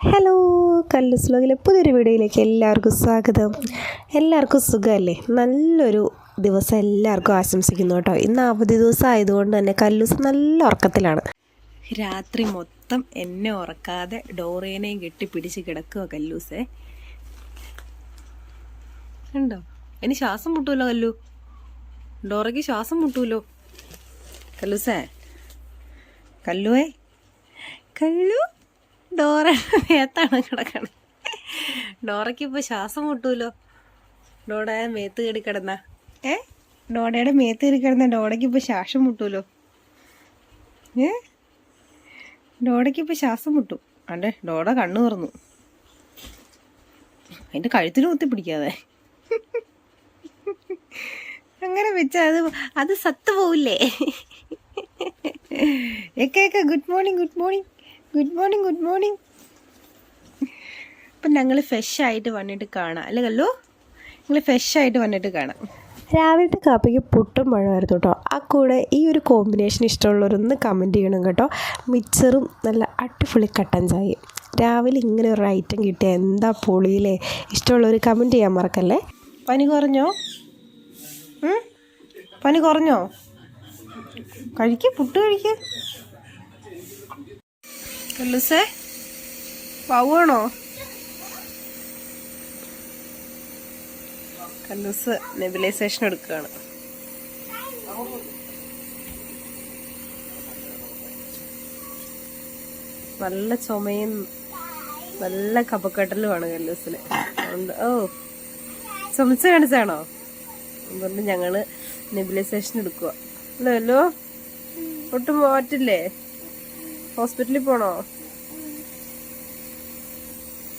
Hello കല്ലൂസ് ലോകിലെ പുതിയൊരു വീഡിയോയിലേക്ക് എല്ലാവർക്കും സ്വാഗതം. എല്ലാവർക്കും സുഖമല്ലേ? നല്ലൊരു ദിവസം എല്ലാവർക്കും ആശംസിക്കുന്നു കേട്ടോ. ഇന്ന് അവധി ദിവസം ആയതുകൊണ്ട് തന്നെ കല്ലൂസ് നല്ല ഉറക്കത്തിലാണ്. രാത്രി മൊത്തം എന്നെ ഉറക്കാതെ ഡോറേനെയും കെട്ടി പിടിച്ച് കിടക്കുക കല്ലൂസേ. ഉണ്ടോ ഇനി ശ്വാസം മുട്ടൂലോ കല്ലു? ഡോറയ്ക്ക് ശ്വാസം മുട്ടൂലോ? കല്ലൂസേ. കല്ലുവേ. കല്ലു ഡോറ മേത്താണ് കിടക്കണത് ഡോറയ്ക്ക് ഇപ്പോൾ ശ്വാസം മുട്ടൂലോ? ഡോഡ മേത്ത് കയറി കിടന്ന. ഏ? ഡോഡയുടെ മേത്ത് കയറി കിടന്ന ഡോഡയ്ക്ക് ഇപ്പോൾ ശ്വാസം മുട്ടൂലോ? ഏ? ഡോഡയ്ക്ക് ഇപ്പോൾ ശ്വാസം മുട്ടും. അണ്ടേ ഡോഡ കണ്ണു തുറന്നു. അതിന്റെ കഴുത്തിന് കുത്തി പിടിക്കാതെ. അങ്ങനെ വെച്ചാൽ അത് അത് സത്ത് പോവില്ലേ? ഏക്കേക്ക good morning good morning. Good morning good morning അപ്പം ഞങ്ങൾ ഫ്രഷ് ആയിട്ട് വന്നിട്ട് കാണാം. അല്ലേ കല്ലോ? ഞങ്ങൾ ഫ്രഷ് ആയിട്ട് വന്നിട്ട് കാണാം. രാവിലത്തെ കാപ്പിക്ക് പുട്ടും പഴമായിരുന്നു കേട്ടോ. ആ കൂടെ ഈ ഒരു കോമ്പിനേഷൻ ഇഷ്ടമുള്ളവരൊന്ന് കമന്റ് ചെയ്യണം കേട്ടോ. മിക്സറും നല്ല അടിപൊളി കട്ടൻ ചായയും. രാവിലെ ഇങ്ങനെ ഒരു ഐറ്റം കിട്ടിയ എന്താ പൊളിയിലേ? ഇഷ്ടമുള്ളവർ കമന്റ് ചെയ്യാൻ മറക്കല്ലേ? പനി കുറഞ്ഞോ? പനി കുറഞ്ഞോ? കഴിക്ക് പുട്ട് കഴിക്ക്. കല്ലൂസേ പോവാണോ കല്ലൂസ് നെബിലൈസേഷൻ എടുക്കുകയാണ്. നല്ല ചുമയും നല്ല കപക്കെട്ടലുമാണ് കല്ലൂസിന് ഓ ചുമച്ച് കാണിച്ചാണോ? അതുകൊണ്ട് ഞങ്ങൾ നെബിലൈസേഷൻ എടുക്കുക അല്ലോ? ഒട്ടും മാറ്റില്ലേ? ഹോസ്പിറ്റലിൽ പോണോ?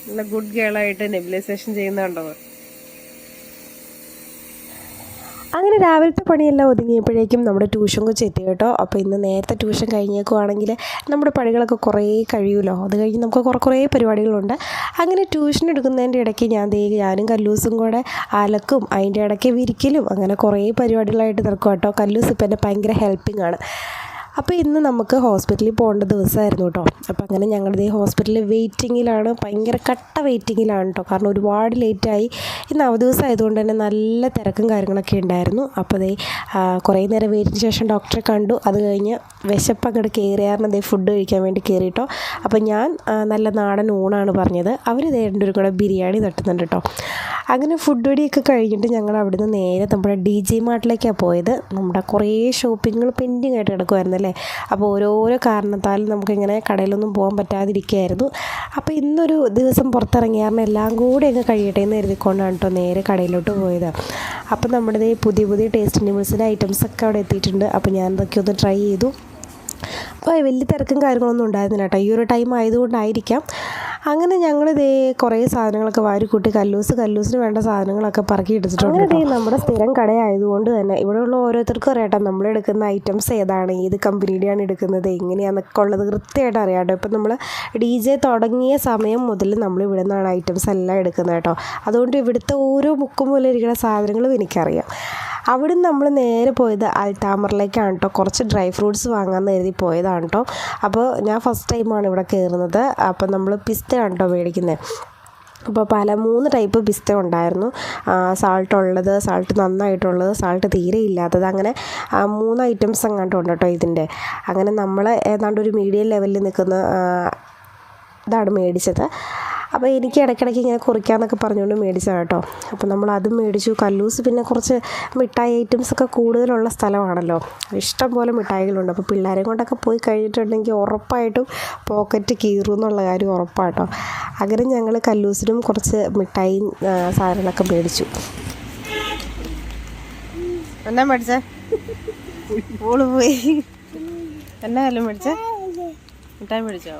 നല്ല ഗുഡ് ഗേളായിട്ട് നെബിലൈസേഷൻ ചെയ്യുന്നുണ്ടോ അങ്ങനെ രാവിലത്തെ പണിയെല്ലാം ഒതുങ്ങിയപ്പോഴേക്കും നമ്മുടെ ട്യൂഷൻ കൊച്ചു എത്തി കേട്ടോ. അപ്പോൾ ഇന്ന് നേരത്തെ ട്യൂഷൻ കഴിഞ്ഞേക്കുവാണെങ്കിൽ നമ്മുടെ പണികളൊക്കെ കുറേ കഴിയുമല്ലോ. അത് കഴിഞ്ഞ് നമുക്ക് കുറേ കുറേ പരിപാടികളുണ്ട്. അങ്ങനെ ട്യൂഷൻ എടുക്കുന്നതിന്റെ ഇടയ്ക്ക് ഞാൻ ദേ ഞാനും കല്ലൂസും കൂടെ അലക്കും അതിന്റെ ഇടയ്ക്ക് വിരിക്കലും അങ്ങനെ കുറേ പരിപാടികളായിട്ട് നടക്കും കേട്ടോ കല്ലൂസ് ഇപ്പം എന്നെ ഭയങ്കര ഹെൽപ്പിംഗ് ആണ്. അപ്പോൾ ഇന്ന് നമുക്ക് ഹോസ്പിറ്റലിൽ പോകേണ്ട ദിവസമായിരുന്നു കേട്ടോ. അപ്പോൾ അങ്ങനെ ഞങ്ങളുടെ ഹോസ്പിറ്റലിൽ വെയിറ്റിങ്ങിലാണ് ഭയങ്കര കട്ട വെയിറ്റിങ്ങിലാണ് കേട്ടോ. കാരണം ഒരുപാട് ലേറ്റായി ഇന്ന് അവധി ദിവസം ആയതുകൊണ്ട് തന്നെ നല്ല തിരക്കും കാര്യങ്ങളൊക്കെ ഉണ്ടായിരുന്നു. അപ്പോൾ അതേ കുറേ നേരം വെയിറ്റിന് ശേഷം ഡോക്ടറെ കണ്ടു. അത് കഴിഞ്ഞ് വിശപ്പ് അങ്ങോട്ട് കയറിയാറിന് അതേ ഫുഡ് കഴിക്കാൻ വേണ്ടി കയറി കേട്ടോ. അപ്പോൾ ഞാൻ നല്ല നാടൻ ഊണാണ് പറഞ്ഞത്. അവർ ദേ രണ്ടുപേരും കൂടെ ബിരിയാണി തട്ടുന്നുണ്ട് കേട്ടോ. അങ്ങനെ ഫുഡ് അടിയൊക്കെ കഴിഞ്ഞിട്ട് ഞങ്ങൾ അവിടുന്ന് നേരെ നമ്മുടെ ഡി ജി മാർട്ടിലേക്കാണ് പോയത്. നമ്മുടെ കുറേ ഷോപ്പിങ്ങുകൾ പെൻഡിങ് ആയിട്ട് കിടക്കുമായിരുന്നു അല്ലേ? അപ്പോൾ ഓരോരോ കാരണത്താലും നമുക്കിങ്ങനെ കടയിലൊന്നും പോകാൻ പറ്റാതിരിക്കുകയായിരുന്നു. അപ്പോൾ ഇന്നൊരു ദിവസം പുറത്തിറങ്ങിയായിരുന്നു എല്ലാം കൂടെ അങ്ങ് കഴിയട്ടെ എന്ന് കരുതിക്കൊണ്ടാണ് കേട്ടോ നേരെ കടയിലോട്ട് പോയത്. അപ്പോൾ നമ്മുടെ പുതിയ പുതിയ ടേസ്റ്റ് ഐറ്റംസ് ഒക്കെ അവിടെ എത്തിയിട്ടുണ്ട്. അപ്പോൾ ഞാൻ ഇതൊക്കെ ഒന്ന് ട്രൈ ചെയ്തു. അപ്പോൾ വലിയ തിരക്കും കാര്യങ്ങളൊന്നും ഉണ്ടായിരുന്നില്ല കേട്ടോ. ഈ ഒരു ടൈം ആയതുകൊണ്ടായിരിക്കാം. അങ്ങനെ ഞങ്ങൾ ഇതേ കുറേ സാധനങ്ങളൊക്കെ വാരിക്കൂട്ടി കല്ലൂസ് കല്ലൂസിന് വേണ്ട സാധനങ്ങളൊക്കെ പറക്കി എടുത്തിട്ടുണ്ട് അങ്ങനെ നമ്മുടെ സ്ഥിരം കടയായതുകൊണ്ട് തന്നെ ഇവിടെയുള്ള ഓരോരുത്തർക്കും അറിയാട്ടോ നമ്മൾ എടുക്കുന്ന ഐറ്റംസ് ഏതാണ് ഏത് കമ്പനിയുടെയാണ് എടുക്കുന്നത് എങ്ങനെയാണെന്നൊക്കെ ഉള്ളത് കൃത്യമായിട്ട് അറിയാട്ടോ കേട്ടോ. ഇപ്പം നമ്മൾ ഡി ജെ തുടങ്ങിയ സമയം മുതൽ നമ്മൾ ഇവിടെ നിന്നാണ് ഐറ്റംസ് എല്ലാം എടുക്കുന്നത് കേട്ടോ. അതുകൊണ്ട് ഇവിടുത്തെ ഓരോ മുക്കും പോലെ ഇരിക്കുന്ന സാധനങ്ങളും എനിക്കറിയാം. അവിടുന്ന് നമ്മൾ നേരെ പോയത് അൽത്താമറിലേക്കാണ് കേട്ടോ കുറച്ച് ഡ്രൈ ഫ്രൂട്ട്സ് വാങ്ങാൻ കരുതി പോയതാണ് കേട്ടോ അപ്പോൾ ഞാൻ ഫസ്റ്റ് ടൈമാണ് ഇവിടെ കയറുന്നത്. അപ്പോൾ നമ്മൾ പിസ്തയാണ് കേട്ടോ മേടിക്കുന്നത് അപ്പോൾ പല മൂന്ന് ടൈപ്പ് പിസ്ത ഉണ്ടായിരുന്നു. സാൾട്ട് ഉള്ളത് സാൾട്ട് നന്നായിട്ടുള്ളത് സാൾട്ട് തീരെ ഇല്ലാത്തത്. അങ്ങനെ മൂന്ന് ഐറ്റംസ് അങ്ങോട്ടും ഉണ്ട് കേട്ടോ ഇതിന്റെ. അങ്ങനെ നമ്മൾ ഏതാണ്ട് ഒരു മീഡിയം ലെവലിൽ നിൽക്കുന്ന ഇതാണ് മേടിച്ചത്. അപ്പോൾ എനിക്ക് ഇടയ്ക്കിടയ്ക്ക് ഇങ്ങനെ കുറിക്കാമെന്നൊക്കെ പറഞ്ഞുകൊണ്ട് മേടിച്ചതാണ് കേട്ടോ. അപ്പോൾ നമ്മൾ അതും മേടിച്ചു. കല്ലൂസ് പിന്നെ കുറച്ച് മിഠായി ഐറ്റംസ് ഒക്കെ കൂടുതലുള്ള സ്ഥലമാണല്ലോ. ഇഷ്ടം പോലെ മിഠായികളുണ്ട്. അപ്പോൾ പിള്ളേരെ കൊണ്ടൊക്കെ പോയി കഴിഞ്ഞിട്ടുണ്ടെങ്കിൽ ഉറപ്പായിട്ടും പോക്കറ്റ് കീറും എന്നുള്ള കാര്യം ഉറപ്പാട്ടോ അങ്ങനെ ഞങ്ങൾ കല്ലൂസിനും കുറച്ച് മിഠായി ആ, സാധനങ്ങളൊക്കെ മേടിച്ചു. എന്നാ മേടിച്ചേ? ഓൾ പോയി. എന്നാ കല്ലും മേടിച്ചേ? മിഠായി മേടിച്ചോ?